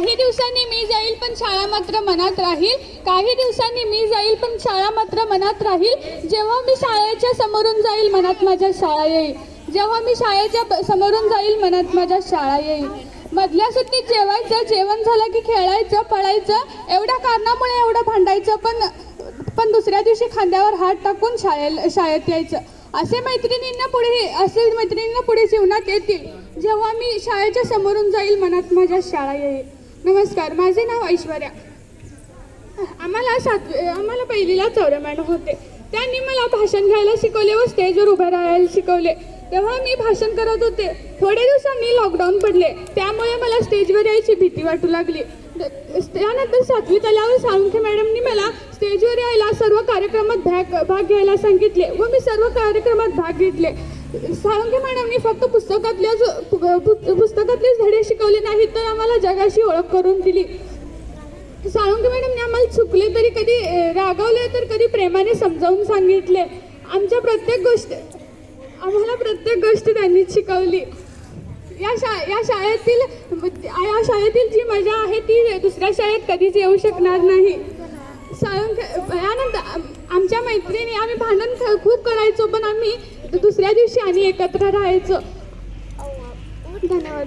काही दिवसांनी मी जाईल पण शाळा मात्र मनात राहील. काही दिवसांनी मी जाईल पण शाळा मात्र मनात राहील. जेव्हा मी शाळेच्या समोरून जाईल मनात माझ्या शाळा येईल. जेव्हा मी शाळेच्या समोरून जाईल मनात माझ्या शाळा येईल. मधल्या सुट्टीत जेवायचं जेवण झालं की खेळायचं पळायचं एवढ्या कारणामुळे एवढं भांडायचं पण पण दुसऱ्या दिवशी खांद्यावर हात टाकून शाळेला शाळेत यायचं. असे मैत्रिणींना पुढे असे मैत्रिणींना पुढे जीवनात येतील. जेव्हा मी शाळेच्या समोरून जाईल मनात माझ्या शाळा येईल. नमस्कार माझे नाव ऐश्वर्या. आम्हाला सातवी आम्हाला पहिलीला चौऱ्या मॅडम होते. त्यांनी मला भाषण घ्यायला शिकवले व स्टेजवर उभे राहायला शिकवले. तेव्हा मी भाषण करत होते. थोड्या दिवसांनी लॉकडाऊन पडले. त्यामुळे मला स्टेजवर यायची भीती वाटू लागली. त्यानंतर सातवीत आल्यावर साळुंखे मॅडमनी मला स्टेजवर यायला सर्व कार्यक्रमात भाग भाग घ्यायला सांगितले व मी सर्व कार्यक्रमात भाग घेतले. साळुंखे मॅडमनी फक्त पुस्तकातल्या जो- पुस्तकातलेच धडे शिकवले नाहीत तर आम्हाला जगाशी ओळख करून दिली. साळुंके मॅडमने आम्हाला चुकले तरी कधी रागावले तर कधी प्रेमाने समजावून सांगितले. आमच्या प्रत्येक गोष्ट आम्हाला प्रत्येक गोष्ट त्यांनी शिकवली. या शा या शाळेतील या शाळेतील जी मजा आहे ती दुसऱ्या शाळेत कधीच येऊ शकणार नाही. साळुंके यानंतर आम- आमच्या मैत्रिणी आम्ही भांडण ख- खूप करायचो पण आम्ही दुसऱ्या दिवशी आणि एकत्र राहायचो. धन्यवाद.